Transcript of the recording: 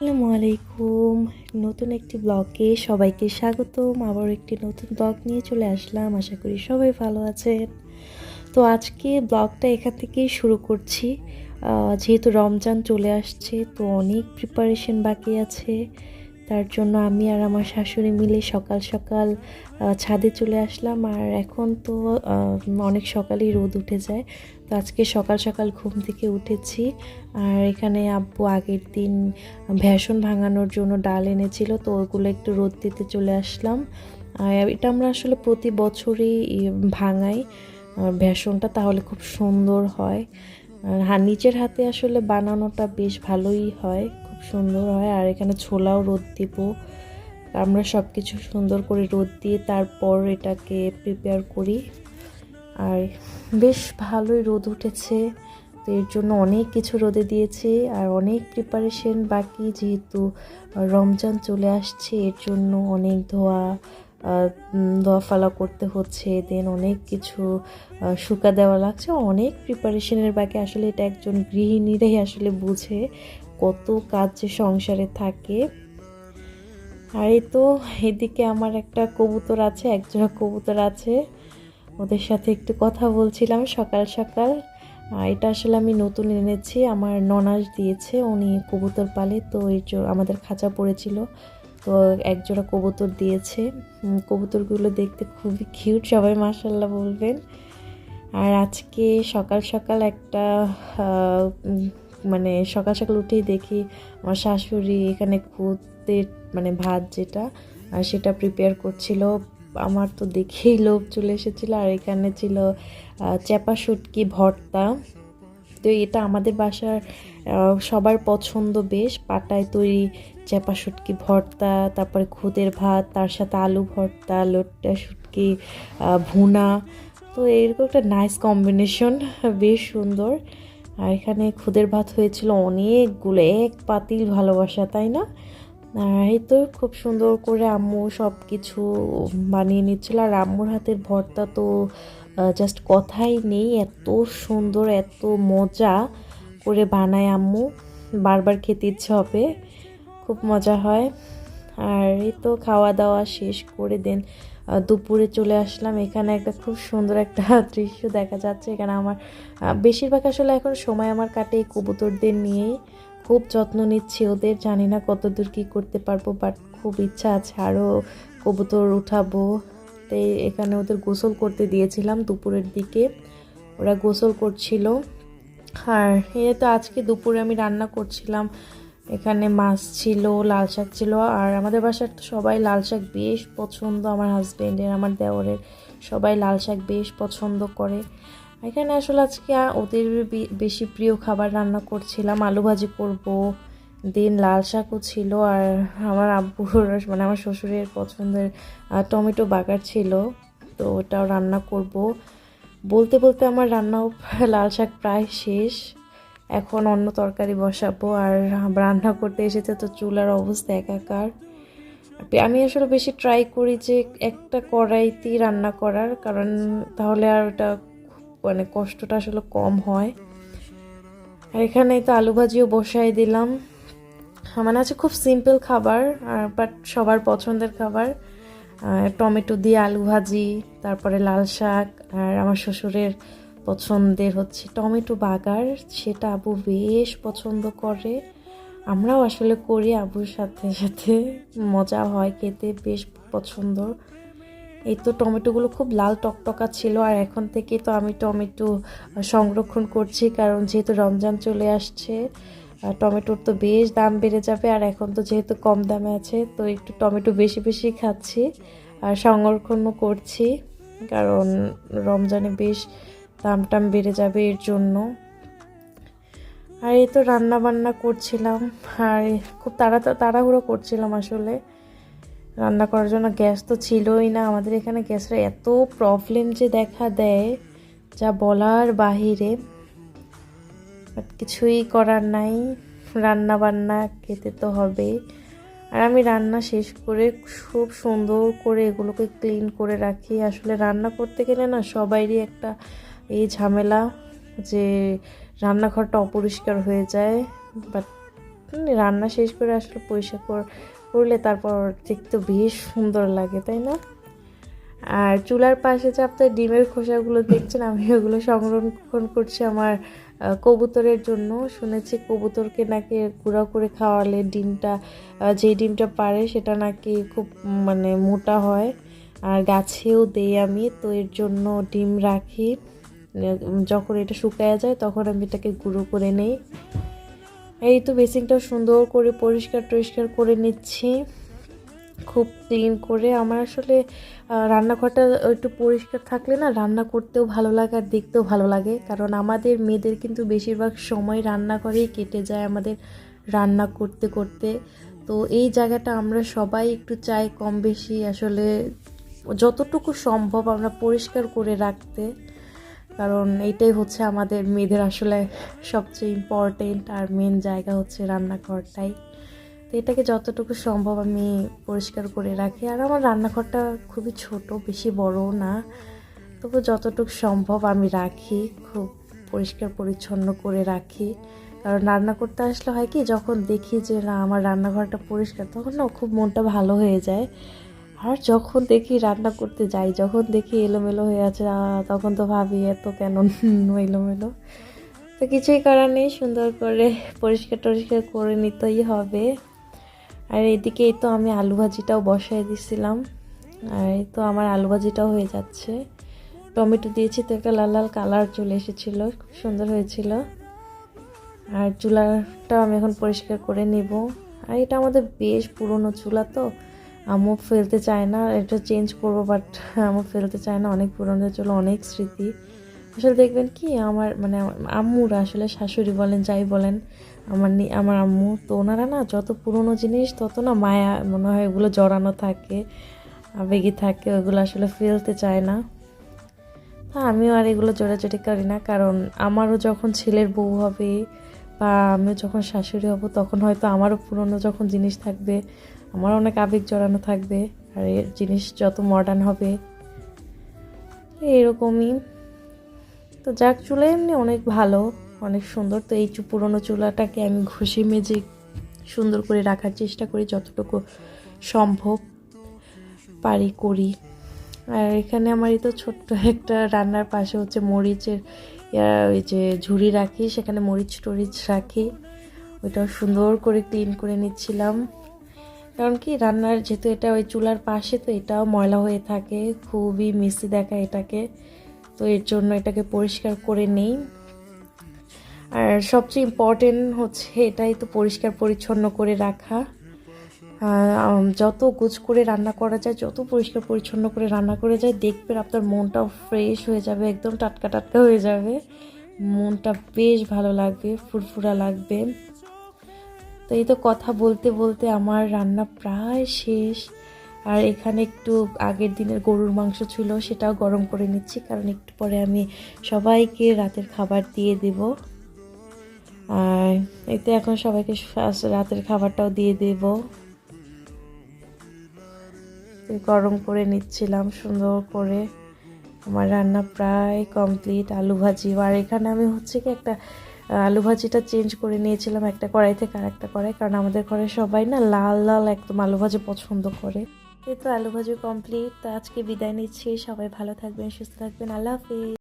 আসসালামু আলাইকুম। নতুন একটি ব্লগে সবাইকে স্বাগতম। আবার একটি নতুন ব্লগ নিয়ে চলে আসলাম। আশা করি সবাই ভালো আছেন। তো আজকে ব্লগটা এখান থেকেই শুরু করছি। যেহেতু রমজান চলে আসছে, তো অনেক প্রিপারেশন বাকি আছে। তার জন্য আমি আর আমার শাশুড়ি মিলে সকাল সকাল ছাদে চলে আসলাম। আর এখন তো অনেক সকালেই রোদ উঠে যায়। তো আজকে সকাল সকাল ঘুম থেকে উঠেছি। আর এখানে আব্বু আগের দিন ভ্যাসন ভাঙানোর জন্য ডাল এনেছিল, তো ওগুলো একটু রোদ দিতে চলে আসলাম। আর এটা আমরা আসলে প্রতি বছরই ভাঙাই। ভ্যাসনটা তাহলে খুব সুন্দর হয়। আর হা নিচের হাতে আসলে বানানোটা বেশ ভালোই হয়। খুব সুন্দর হয় আর এখানে ছোলাও রোদ দিব। আমরা সব কিছু সুন্দর করে রোদ দিয়ে তারপর এটাকে প্রিপেয়ার করি। আর বেশ ভালোই রোদ উঠেছে। তো এর জন্য অনেক কিছু রোদে দিয়েছি আর অনেক প্রিপারেশন বাকি যেহেতু রমজান চলে আসছে, এর জন্য অনেক ধোয়া ফালা করতে হচ্ছে দেন অনেক কিছু শুকা দেওয়া লাগছে। অনেক প্রিপারেশনের বাকি। আসলে এটা একজন গৃহিণীরাই আসলে বুঝে। কত কাজ সংসারে থাকে। আর এই তো এদিকে আমার একটা কবুতর আছে, একজোড়া কবুতর আছে। ওদের সাথে একটু কথা বলছিলাম সকাল সকাল। এটা আসলে আমি নতুন এনেছি, আমার ননাস দিয়েছে, উনি কবুতর পালে, তো এই আমাদের খাঁচা পড়েছিল, তো একজোড়া কবুতর দিয়েছে। কবুতরগুলো দেখতে খুবই কিউট সবাই মাসাল্লাহ বলবেন। আর আজকে সকাল সকাল একটা মানে সকাল সকাল উঠেই দেখি আমার শাশুড়ি এখানে খুদের মানে ভাত যেটা, আর সেটা প্রিপেয়ার করছিল। আমার তো দেখেই লোভ চলে এসেছিল। আর এখানে ছিল চ্যাপা শুটকি ভর্তা। তো এটা আমাদের বাসার সবার পছন্দ বেশ। পাটায় তৈরি চ্যাপা শুটকি ভর্তা, তারপরে খুদের ভাত, তার সাথে আলু ভর্তা, লোট্টা শুটকি ভুনা। তো এরকম একটা নাইস কম্বিনেশন বেশ সুন্দর। আর এখানে খুদের ভাত হয়েছিল অনেকগুলো, এক পাতিল ভালোবাসা, তাই না? আর এই তো খুব সুন্দর করে আম্মু সব কিছু বানিয়ে নিচ্ছিল। আর আম্মুর হাতের ভর্তা তো জাস্ট কথাই নেই। এত সুন্দর, এত মজা করে বানায় আম্মু। বারবার খেতে ইচ্ছে হবে, খুব মজা হয়। আর এই তো খাওয়া দাওয়া শেষ করে দেন। দুপুরে চলে আসলাম। এখানে একটা খুব সুন্দর একটা দৃশ্য দেখা যাচ্ছে। এখানে আমার বেশিরভাগ আসলে এখন সময় আমার কাটে কবুতরদের নিয়েই। খুব যত্ন নিচ্ছি ওদের। জানি না কতদূর কী করতে পারব বাট খুব ইচ্ছা আছে আরও কবুতর উঠাবো। তাই এখানে ওদের গোসল করতে দিয়েছিলাম দুপুরের দিকে। ওরা গোসল করছিল। আর এ তো আজকে দুপুরে আমি রান্না করছিলাম এখানে মাছ ছিল, লাল শাক ছিল, আর আমাদের বাসার তো সবাই লাল শাক বেশ পছন্দ, আমার হাজব্যান্ডের আমার দেওরের, সবাই লাল শাক বেশ পছন্দ করে। এখানে আসলে আজকে ওদের বেশি প্রিয় খাবার রান্না করছিলাম, আলু ভাজি করব, দিন লাল শাকও ছিল, আর আমার আব্বুর মানে আমার শ্বশুরের পছন্দের টমেটো বাগার ছিল, তো ওটাও রান্না করব। বলতে বলতে আমার রান্নাও লাল শাক প্রায় শেষ। এখন অন্য তরকারি বসাবো আর রান্না করতে এসেছে তো চুলার অবস্থা একাকার। আমি আসলে বেশি ট্রাই করি যে একটা কড়াইতেই রান্না করার, কারণ তাহলে আর ওটা মানে কষ্টটা আসলে কম হয়। আর এখানে তো আলু ভাজিও বসাই দিলাম। মানে আছে খুব সিম্পল খাবার, আর বাট সবার পছন্দের খাবার। টমেটো দিয়ে আলু ভাজি, তারপরে লাল শাক, আর আমার শ্বশুরের পছন্দের হচ্ছে টমেটো বাগার, সেটা আবু বেশ পছন্দ করে। আমরাও আসলে করি আবুর সাথে সাথে, মজা হয় খেতে, বেশ পছন্দ। এই তো টমেটোগুলো খুব লাল টকটকা ছিল আর এখন থেকে তো আমি টমেটো সংরক্ষণ করছি কারণ যেহেতু রমজান চলে আসছে আর টমেটোর তো বেশ দাম বেড়ে যাবে আর এখন তো যেহেতু কম দামে আছে, তো একটু টমেটো বেশি বেশি খাচ্ছি আর সংরক্ষণও করছি কারণ রমজানে বেশ দাম টাম বেড়ে যাবে এর জন্য। আর এই তো রান্না বান্না করছিলাম। আর খুব তাড়া তাড়াহুড়ো করছিলাম আসলে। রান্না করার জন্য গ্যাস তো ছিলই না। আমাদের এখানে গ্যাসের এত প্রবলেম যে দেখা দেয়, যা বলার বাহিরে। কিছুই করার নাই। রান্না বান্না খেতে তো হবে। আর আমি রান্না শেষ করে খুব সুন্দর করে এগুলোকে ক্লিন করে রাখি। আসলে রান্না করতে গেলে না সবারই একটা এই ঝামেলা যে রান্নাঘরটা অপরিষ্কার হয়ে যায় বাট রান্না শেষ করে আসলে পরিষ্কার কর- করলে তারপর দেখতে বেশ সুন্দর লাগে, তাই না? আর চুলার পাশে যে আপনার ডিমের খোসাগুলো দেখছেন, আমি ওগুলো সংরক্ষণ করছি আমার কবুতরের জন্য। শুনেছি কবুতরকে নাকি গুঁড়া করে খাওয়ালে ডিমটা যে ডিমটা পারে সেটা নাকি খুব মানে মোটা হয়। আর গাছেও দেই আমি, তো এর জন্য ডিম রাখি। যখন এটা শুকায় যায়, তখন আমি এটাকে গুঁড়ো করে নেই। এই তো বেসিনটা সুন্দর করে পরিষ্কার টরিষ্কার করে নিচ্ছি। খুব ক্লিন করে। আমার আসলে রান্নাঘরটা একটু পরিষ্কার থাকলে না রান্না করতেও ভালো লাগে আর দেখতেও ভালো লাগে। কারণ আমাদের মেয়েদের কিন্তু বেশিরভাগ সময় রান্নাঘরেই কেটে যায় আমাদের রান্না করতে করতে। তো এই জায়গাটা আমরা সবাই একটু চাই কম বেশি। আসলে যতটুকু সম্ভব আমরা পরিষ্কার করে রাখতে। কারণ এইটাই হচ্ছে আমাদের মেয়েদের আসলে সবচেয়ে ইম্পর্টেন্ট আর মেন জায়গা হচ্ছে রান্নাঘরটাই তো এটাকে যতটুকু সম্ভব আমি পরিষ্কার করে রাখি। আর আমার রান্নাঘরটা খুবই ছোট, বেশি বড় না। তবু যতটুকু সম্ভব আমি রাখি, খুব পরিষ্কার পরিচ্ছন্ন করে রাখি। কারণ রান্না করতে আসলে হয় কি, যখন দেখি যে না, আমার রান্নাঘরটা পরিষ্কার, তখন না খুব মনটা ভালো হয়ে যায়। আর যখন দেখি রান্না করতে যাই, যখন দেখি এলোমেলো হয়ে আছে তখন তো ভাবি, এত কেন? এলোমেলো। তো কিছুই করার নেই, সুন্দর করে পরিষ্কার টরিষ্কার করে নিতেই হবে। আর এদিকে এই তো আমি আলু ভাজিটাও বসাই দিছিলাম। আর এই তো আমার আলু ভাজিটাও হয়ে যাচ্ছে। টমেটো দিয়েছি তো একটা লাল লাল কালার চলে এসেছিল, খুব সুন্দর হয়েছিল। আর চুলাটাও আমি এখন পরিষ্কার করে নিব। আর এটা আমাদের বেশ পুরনো চুলা তো আম্মু ফেলতে চায় না, এটা চেঞ্জ করব বাট আম্মু ফেলতে চায় না, অনেক পুরনো চুলা, অনেক স্মৃতি। আসলে দেখবেন কি, আমার মানে আম্মুরা আসলে শাশুড়ি বলেন, যাই বলেন, আমার আমার আম্মু, তো ওনারা না যত পুরনো জিনিস, তত না মায়া, মনে হয় ওগুলো জড়ানো থাকে, আবেগী থাকে, ওগুলো আসলে ফেলতে চায় না। তা আমিও আর এগুলো জোড়াজোড়ি করি না, কারণ আমারও যখন ছেলের বউ হবে বা আমিও যখন শাশুড়ি হব, তখন হয়তো আমারও পুরনো যখন জিনিস থাকবে আমার অনেক আবেগ জড়ানো থাকবে, আর এর জিনিস যত মডার্ন হবে, এরকমই। তো যাক, চুলা এমনি অনেক ভালো, অনেক সুন্দর। তো এই পুরোনো চুলাটাকে আমি ঘষে মেজে সুন্দর করে রাখার চেষ্টা করি, যতটুকু সম্ভব পারি, করি। আর এখানে আমার এই তো ছোট্ট একটা রান্নার পাশে হচ্ছে মরিচের ওই যে ঝুড়ি রাখি, সেখানে মরিচ টরিচ রাখি। ওইটাও সুন্দর করে ক্লিন করে নিচ্ছিলাম। কারণ কি, রান্নার যেহেতু এটা ওই চুলার পাশে, তো এটাও ময়লা হয়ে থাকে। খুবই মিসি দেখা এটাকে। তো এর জন্য এটাকে পরিষ্কার করে নেই। আর সবচেয়ে ইম্পর্টেন্ট হচ্ছে এটাই তো পরিষ্কার পরিচ্ছন্ন করে রাখা। যত গুছ করে রান্না করা যায়, যত পরিষ্কার পরিচ্ছন্ন করে রান্না করে যায়, দেখবেন আপনার মনটাও ফ্রেশ হয়ে যাবে, একদম টাটকা টাটকা হয়ে যাবে। মনটা বেশ ভালো লাগবে, ফুরফুরা লাগবে। তো এই তো কথা বলতে বলতে আমার রান্না প্রায় শেষ। আর এখানে একটু আগের দিনের গরুর মাংস ছিল, সেটাও গরম করে নিচ্ছি, কারণ একটু পরে আমি সবাইকে রাতের খাবার দিয়ে দেব। আর এতে এখন সবাইকে রাতের খাবারটাও দিয়ে দেব। গরম করে নিচ্ছিলাম সুন্দর করে। আমার রান্না প্রায় কমপ্লিট, আলু ভাজি আর এখানে আমি হচ্ছে কি একটা আলু ভাজিটা চেঞ্জ করে নিয়েছিলাম একটা কড়াই থেকে আর একটা কড়াই, কারণ আমাদের ঘরে সবাই না লাল লাল একদম আলু ভাজি পছন্দ করে। এই তো আলু ভাজি কমপ্লিট তো আজকে বিদায় নিচ্ছি, সবাই ভালো থাকবেন, সুস্থ থাকবেন, আল্লাহ হাফিজ।